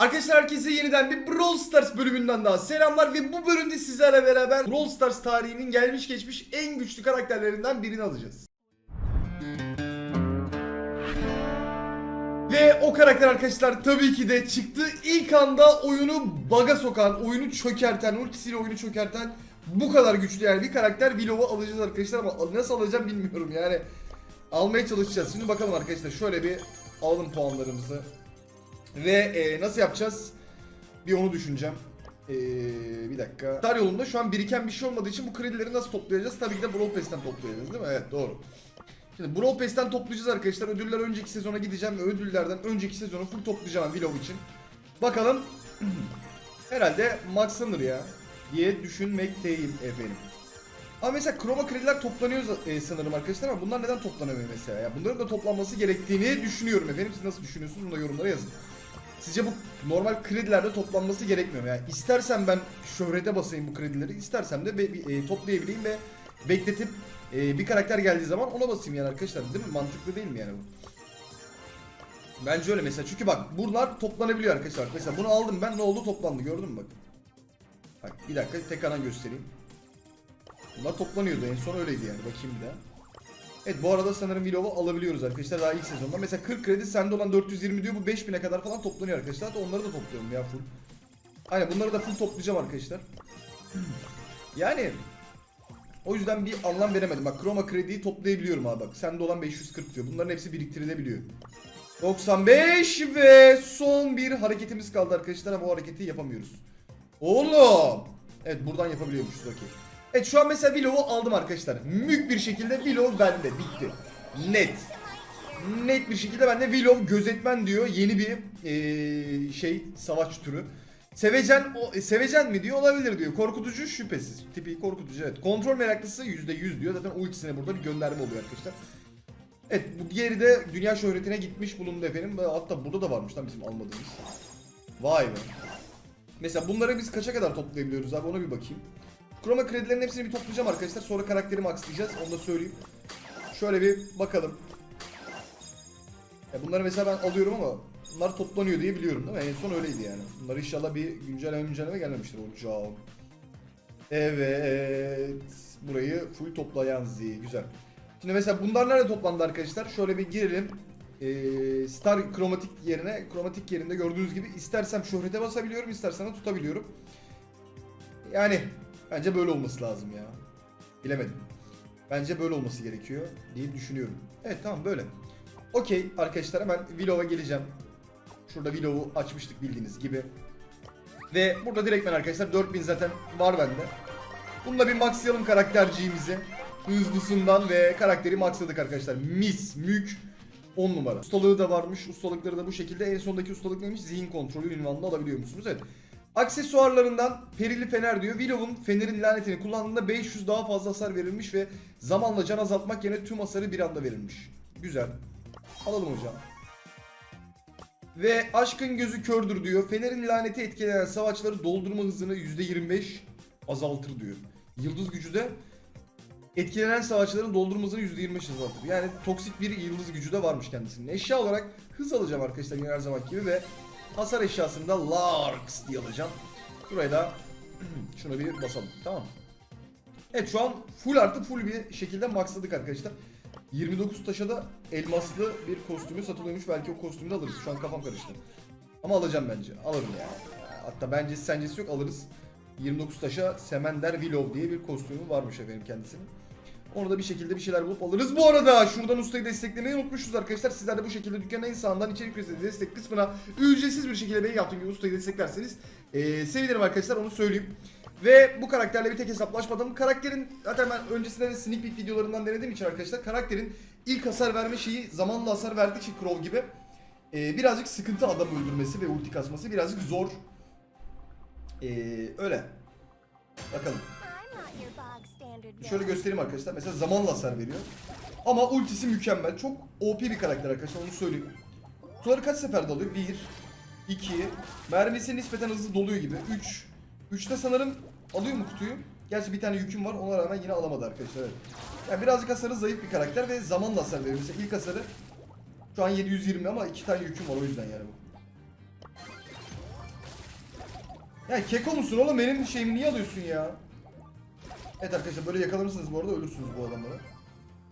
Arkadaşlar herkese yeniden bir Brawl Stars bölümünden daha selamlar ve bu bölümde sizlerle beraber Brawl Stars tarihinin gelmiş geçmiş en güçlü karakterlerinden birini alacağız. Ve o karakter arkadaşlar tabii ki de çıktı. İlk anda oyunu baga sokan, oyunu çökerten, ultisiyle oyunu çökerten bu kadar güçlü yani bir karakter Willow'u alacağız arkadaşlar ama nasıl alacağım bilmiyorum yani. Almaya çalışacağız. Şimdi bakalım arkadaşlar şöyle bir alalım puanlarımızı. Ve e, nasıl yapacağız? Bir onu düşüneceğim. E, bir dakika. Star yolunda şu an biriken bir şey olmadığı için bu kredileri nasıl toplayacağız? Tabii ki de Brawl Pass'ten toplayacağız değil mi? Evet doğru. Şimdi Brawl Pass'ten toplayacağız arkadaşlar. Ödüller önceki sezona gideceğim ve ödüllerden önceki sezonu full toplayacağım Willow için. Bakalım. Herhalde maxlanır ya diye düşünmekteyim efendim. Ama mesela kroma krediler toplanıyor e, sanırım arkadaşlar ama bunlar neden toplanamıyor mesela ya? Bunların da toplanması gerektiğini düşünüyorum efendim. Siz nasıl düşünüyorsunuz? Bunu da yorumlara yazın. Sizce bu normal kredilerde toplanması gerekmiyor mu? Yani istersem ben şöhrete basayım bu kredileri, istersem de be- e, toplayabileyim ve bekletip e, bir karakter geldiği zaman ona basayım yani arkadaşlar. Değil mi? Mantıklı değil mi yani bu? Bence öyle mesela. Çünkü bak bunlar toplanabiliyor arkadaşlar. Mesela bunu aldım ben ne oldu toplandı gördün mü bak. Bak bir dakika tekrardan göstereyim. Bunlar toplanıyordu en son öyleydi yani bakayım bir daha. Evet bu arada sanırım Willow'u alabiliyoruz arkadaşlar daha ilk sezonda. Mesela 40 kredi sende olan 420 diyor bu 5000'e kadar falan toplanıyor arkadaşlar. Hatta onları da topluyorum ya full. Aynen bunları da full toplayacağım arkadaşlar. Yani o yüzden bir anlam veremedim. Bak Chroma krediyi toplayabiliyorum abi bak. Sende olan 540 diyor. Bunların hepsi biriktirilebiliyor. 95 ve son bir hareketimiz kaldı arkadaşlar ama o hareketi yapamıyoruz. Oğlum. Evet buradan yapabiliyormuşuz okey. Evet şu an mesela Willow'u aldım arkadaşlar. Mük bir şekilde Willow bende. Bitti. Net. Net bir şekilde bende Willow gözetmen diyor. Yeni bir eee, şey savaş türü. Sevecen, o, e, sevecen mi diyor olabilir diyor. Korkutucu şüphesiz. Tipi korkutucu evet. Kontrol meraklısı %100 diyor. Zaten ultisine burada bir gönderme oluyor arkadaşlar. Evet bu diğeri de dünya şöhretine gitmiş bulundu efendim. Hatta burada da varmış lan bizim almadığımız. Vay be. Mesela bunları biz kaça kadar toplayabiliyoruz abi ona bir bakayım. Chroma kredilerin hepsini bir toplayacağım arkadaşlar. Sonra karakterimi maxlayacağız. Onu da söyleyeyim. Şöyle bir bakalım. Ya bunları mesela ben alıyorum ama bunlar toplanıyor diye biliyorum değil mi? En son öyleydi yani. Bunlar inşallah bir güncelleme güncelleme gelmemiştir hocam. Evet. Burayı full toplayan Z. Güzel. Şimdi mesela bunlar nerede toplandı arkadaşlar? Şöyle bir girelim. Ee, Star kromatik yerine, kromatik yerinde gördüğünüz gibi istersem şöhrete basabiliyorum, istersem de tutabiliyorum. Yani bence böyle olması lazım ya. Bilemedim. Bence böyle olması gerekiyor diye düşünüyorum. Evet tamam böyle. Okey arkadaşlar hemen Willow'a geleceğim. Şurada Willow'u açmıştık bildiğiniz gibi. Ve burada direktmen arkadaşlar 4000 zaten var bende. Bununla bir maxlayalım karakterciğimizi. Hızlısından ve karakteri maxladık arkadaşlar. Mis, mük, 10 numara. Ustalığı da varmış. Ustalıkları da bu şekilde. En sondaki ustalık neymiş? Zihin kontrolü ünvanını alabiliyor musunuz? Evet. Aksesuarlarından perili fener diyor. Willow'un fenerin lanetini kullandığında 500 daha fazla hasar verilmiş ve zamanla can azaltmak yerine tüm hasarı bir anda verilmiş. Güzel. Alalım hocam. Ve aşkın gözü kördür diyor. Fenerin laneti etkilenen savaşları doldurma hızını %25 azaltır diyor. Yıldız gücü de etkilenen savaşçıların doldurma hızını %25 azaltır. Yani toksik bir yıldız gücü de varmış kendisinin. Eşya olarak hız alacağım arkadaşlar her zaman gibi ve hasar eşyasında Larks diye alacağım. Buraya da şuna bir basalım. Tamam. Evet şu an full artı full bir şekilde maxladık arkadaşlar. 29 taşa da elmaslı bir kostümü satılıyormuş. Belki o kostümü de alırız. Şu an kafam karıştı. Ama alacağım bence. Alırım yani. Hatta bence sencesi yok alırız. 29 taşa Semender Willow diye bir kostümü varmış efendim kendisinin. Onu da bir şekilde bir şeyler bulup alırız. Bu arada şuradan ustayı desteklemeyi unutmuşuz arkadaşlar. Sizler de bu şekilde dükkanın en sağından içerik ücreti destek kısmına ücretsiz bir şekilde benim yaptığım gibi ustayı desteklerseniz eee sevinirim arkadaşlar onu söyleyeyim. Ve bu karakterle bir tek hesaplaşmadım. Karakterin zaten ben öncesinde de sneak peek videolarından denediğim için arkadaşlar karakterin ilk hasar verme şeyi zamanla hasar verdiği için Crow gibi eee, birazcık sıkıntı adam öldürmesi ve ulti kasması birazcık zor. Eee, öyle. Bakalım. Şöyle göstereyim arkadaşlar. Mesela zamanla hasar veriyor. Ama ultisi mükemmel. Çok OP bir karakter arkadaşlar onu söyleyeyim. Kutuları kaç seferde alıyor? 1, 2, mermisi nispeten hızlı doluyor gibi. 3, 3'te sanırım alıyor mu kutuyu? Gerçi bir tane yüküm var ona rağmen yine alamadı arkadaşlar. Evet. Yani birazcık hasarı zayıf bir karakter ve zamanla hasar veriyor. Mesela ilk hasarı şu an 720 ama iki tane yüküm var o yüzden yani bu. Ya keko musun oğlum benim şeyimi niye alıyorsun ya? Evet arkadaşlar böyle yakalanırsınız bu arada ölürsünüz bu adamları.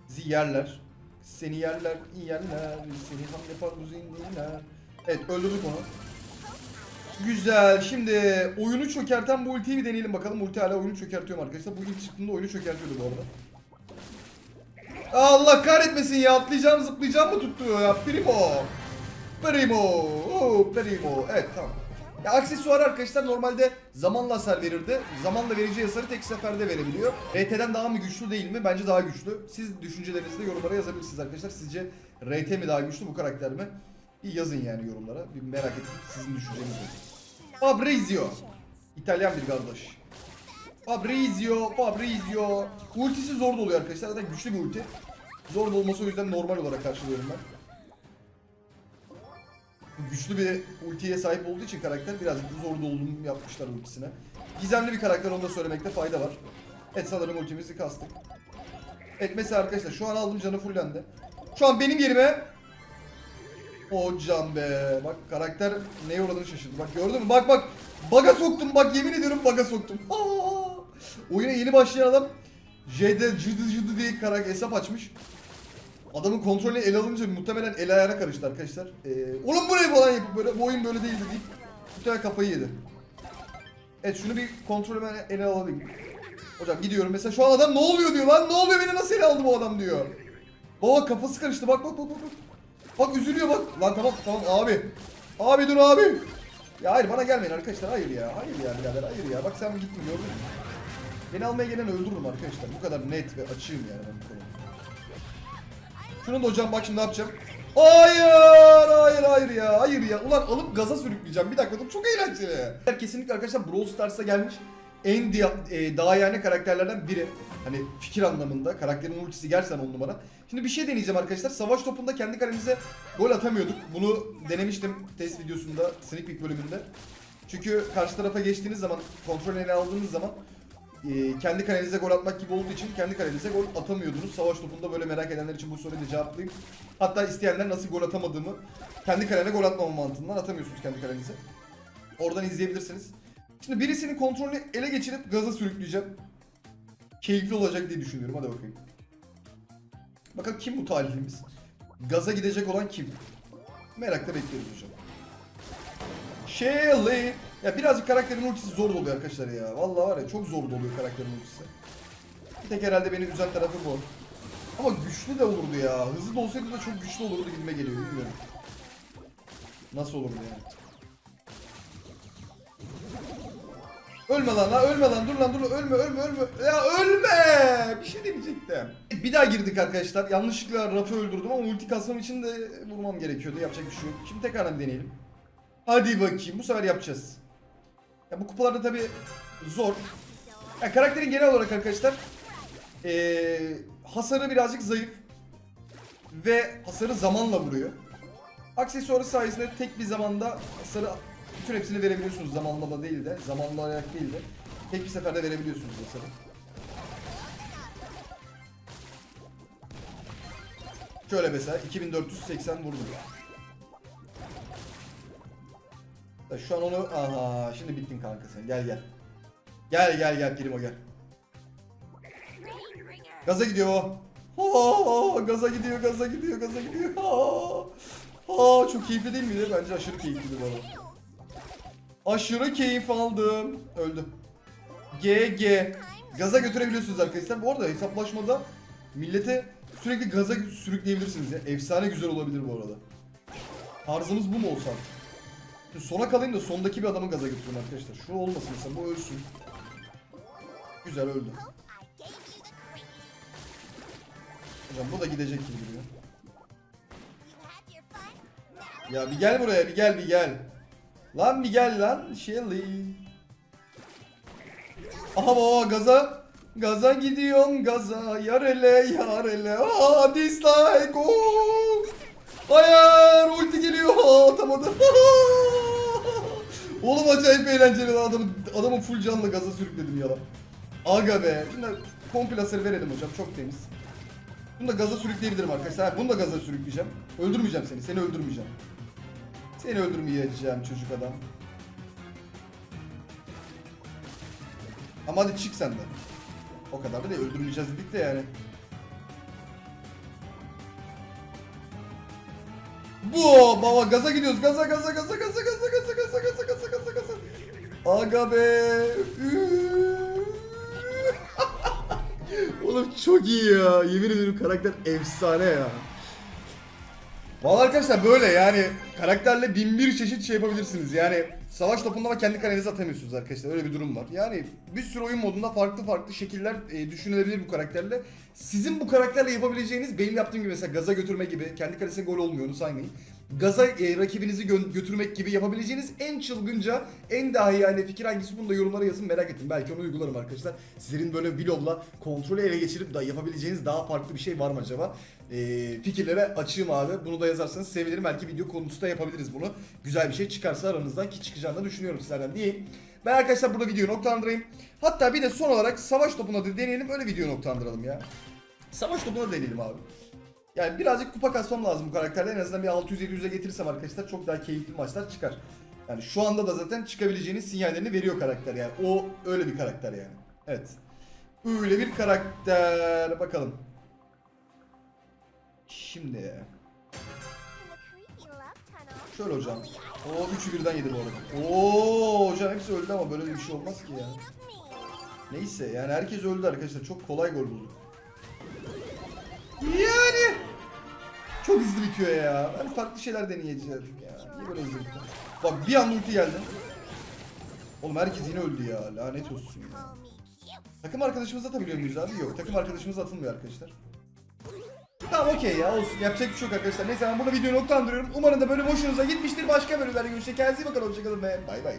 Sizi yerler. Seni yerler, yerler. Seni ham yapar bu zindiler. Evet öldürdük onu. Güzel. Şimdi oyunu çökerten bu ultiyi bir deneyelim bakalım. Ulti hala oyunu çökertiyor arkadaşlar? Bu ilk çıktığında oyunu çökertiyordu bu arada. Allah kahretmesin ya. Atlayacağım zıplayacağım mı tuttu ya? Primo. Primo. Oo, Primo. Evet tamam. Ya aksesuar arkadaşlar normalde zamanla hasar verirdi. Zamanla vereceği hasarı tek seferde verebiliyor. RT'den daha mı güçlü değil mi? Bence daha güçlü. Siz düşüncelerinizi de yorumlara yazabilirsiniz arkadaşlar. Sizce RT mi daha güçlü bu karakter mi? Bir yazın yani yorumlara. Bir merak ettim sizin düşüncenizi. Fabrizio. İtalyan bir kardeş. Fabrizio, Fabrizio. Ultisi zor doluyor arkadaşlar. Zaten güçlü bir ulti. Zor olması o yüzden normal olarak karşılıyorum ben. Güçlü bir ultiye sahip olduğu için karakter birazcık da zor dolum yapmışlar ultisine. Gizemli bir karakter onu da söylemekte fayda var. Evet sanırım ultimizi kastık. Evet mesela arkadaşlar şu an aldım canı fullendi. Şu an benim yerime Hocam be. Bak karakter neye uğradığını şaşırdı. Bak gördün mü? Bak bak. Baga soktum. Bak yemin ediyorum baga soktum. Aa! Oyuna yeni başlayan adam J'de cıdı cıdı diye karakter hesap açmış. Adamın kontrolünü ele alınca muhtemelen el ayağına karıştı arkadaşlar. Ee, oğlum bu ne falan yapıp böyle bu oyun böyle değildi deyip muhtemelen kafayı yedi. Evet şunu bir kontrolü ben ele alayım. Hocam gidiyorum mesela şu an adam ne oluyor diyor lan ne oluyor beni nasıl ele aldı bu adam diyor. Baba kafası karıştı bak bak bak. bak. Bak üzülüyor bak. Lan tamam tamam abi. Abi dur abi. Ya hayır bana gelmeyin arkadaşlar hayır ya. Hayır ya birader hayır ya. Bak sen gittin gördün mü? Beni almaya gelen öldürürüm arkadaşlar. Bu kadar net ve açığım yani ben bu konuda. Şunu da hocam bak şimdi ne yapacağım. Hayır, hayır, hayır ya, hayır ya. Ulan alıp gaza sürükleyeceğim. Bir dakika dur, çok eğlenceli. Kesinlikle arkadaşlar Brawl Stars'a gelmiş en diya, e, daha yani karakterlerden biri. Hani fikir anlamında karakterin ultisi gerçekten on numara. Şimdi bir şey deneyeceğim arkadaşlar. Savaş topunda kendi kalemize gol atamıyorduk. Bunu denemiştim test videosunda, sneak peek bölümünde. Çünkü karşı tarafa geçtiğiniz zaman, kontrol ele aldığınız zaman e, kendi kalenize gol atmak gibi olduğu için kendi kalenize gol atamıyordunuz. Savaş topunda böyle merak edenler için bu soruyu da cevaplayayım. Hatta isteyenler nasıl gol atamadığımı kendi kalene gol atmama mantığından atamıyorsunuz kendi kalenize. Oradan izleyebilirsiniz. Şimdi birisinin kontrolünü ele geçirip gaza sürükleyeceğim. Keyifli olacak diye düşünüyorum. Hadi bakayım. Bakalım kim bu talihlimiz? Gaza gidecek olan kim? Merakla bekliyoruz hocam. Shelly. Ya birazcık karakterin ultisi zor doluyor arkadaşlar ya. Vallahi var ya çok zor doluyor karakterin ultisi. Bir tek herhalde beni üzen tarafı bu. Ama güçlü de olurdu ya. Hızlı da olsaydı da çok güçlü olurdu gibime geliyor bilmiyorum. Nasıl olurdu yani? Ölme lan ha ölme lan dur lan dur lan ölme ölme ölme ya ölme bir şey demeyecektim. Bir daha girdik arkadaşlar yanlışlıkla Raf'ı öldürdüm ama ulti kasmam için de vurmam gerekiyordu yapacak bir şey yok. Şimdi tekrardan deneyelim. Hadi bakayım bu sefer yapacağız. Ya bu kupalarda tabi zor. Ya karakterin genel olarak arkadaşlar ee, hasarı birazcık zayıf ve hasarı zamanla vuruyor. Aksesuarı sayesinde tek bir zamanda hasarı bütün hepsini verebiliyorsunuz zamanla da değil de zamanla olarak değil de tek bir seferde verebiliyorsunuz hasarı. Şöyle mesela 2480 vurdum. Ya Şu an onu aha şimdi bittin kanka sen gel gel. Gel gel gel Primo gel. Gaza gidiyor o. Ha, gaza gidiyor, gaza gidiyor, gaza gidiyor. Ha. Ha, çok keyifli değil miydi? Bence aşırı keyifliydi bana. Aşırı keyif aldım. Öldü. GG. Gaza götürebiliyorsunuz arkadaşlar. Bu arada hesaplaşmada millete sürekli gaza sürükleyebilirsiniz ya. Efsane güzel olabilir bu arada. Tarzımız bu mu olsa? Şimdi sona kalayım da sondaki bir adamı gaza götürün arkadaşlar. Şu olmasın mesela bu ölsün. Güzel öldü. Hocam bu da gidecek gibi duruyor. Ya bir gel buraya bir gel bir gel. Lan bir gel lan Shelly. Aha baba gaza. Gaza gidiyorum gaza. Yar ele yar dislike. Oo. Hayır ulti geliyor. Atamadım. Oğlum acayip eğlenceli lan adamı, adamı full canla gaza sürükledim yalan. Aga be. Şunlar komple hasar verelim hocam çok temiz. Bunu da gaza sürükleyebilirim arkadaşlar. Ha, bunu da gaza sürükleyeceğim. Öldürmeyeceğim seni. Seni öldürmeyeceğim. Seni öldürmeyeceğim çocuk adam. Ama hadi çık sen de. O kadar da değil. Öldürmeyeceğiz dedik de yani. Bu baba gaza gidiyoruz. Gaza gaza gaza gaza gaza gaza gaza gaza Aga be. Oğlum çok iyi ya. Yemin ederim karakter efsane ya. Valla arkadaşlar böyle yani karakterle bin bir çeşit şey yapabilirsiniz. Yani savaş topunda ama kendi kalenize atamıyorsunuz arkadaşlar. Öyle bir durum var. Yani bir sürü oyun modunda farklı farklı şekiller e, düşünülebilir bu karakterle. Sizin bu karakterle yapabileceğiniz benim yaptığım gibi mesela gaza götürme gibi kendi kalesine gol olmuyor onu saymayın. Gaza e, rakibinizi gö- götürmek gibi yapabileceğiniz en çılgınca, en dahi yani fikir hangisi bunu da yorumlara yazın merak ettim. Belki onu uygularım arkadaşlar. Sizlerin böyle vlogla kontrolü ele geçirip da yapabileceğiniz daha farklı bir şey var mı acaba? E, fikirlere açığım abi. Bunu da yazarsanız sevinirim. Belki video konusu da yapabiliriz bunu. Güzel bir şey çıkarsa aranızdan ki çıkacağını da düşünüyorum sizlerden diyeyim. Ben arkadaşlar burada videoyu noktalandırayım. Hatta bir de son olarak savaş topuna da deneyelim. Öyle videoyu noktalandıralım ya. Savaş topuna deneyelim abi. Yani birazcık kupa kasmam lazım bu karakterle. En azından bir 600-700'e getirirsem arkadaşlar çok daha keyifli maçlar çıkar. Yani şu anda da zaten çıkabileceğiniz sinyallerini veriyor karakter yani. O öyle bir karakter yani. Evet. Öyle bir karakter. Bakalım. Şimdi. Şöyle hocam. O üçü birden yedi bu arada. Oo hocam hepsi öldü ama böyle bir şey olmaz ki ya. Neyse yani herkes öldü arkadaşlar. Çok kolay gol bulduk. Yani çok hızlı bitiyor ya. Ben farklı şeyler deneyeceğim ya. Niye böyle hızlı bitiyor? Bak bir anda ulti geldi. Oğlum herkes yine öldü ya. Lanet olsun ya. Takım arkadaşımız atabiliyor muyuz abi? Yok. Takım arkadaşımız atılmıyor arkadaşlar. Tamam okey ya olsun. Yapacak bir şey yok arkadaşlar. Neyse ben burada videoyu noktalandırıyorum. Umarım da böyle hoşunuza gitmiştir. Başka bölümlerde görüşecek. Kendinize iyi bakın. Hoşçakalın ve bay bay.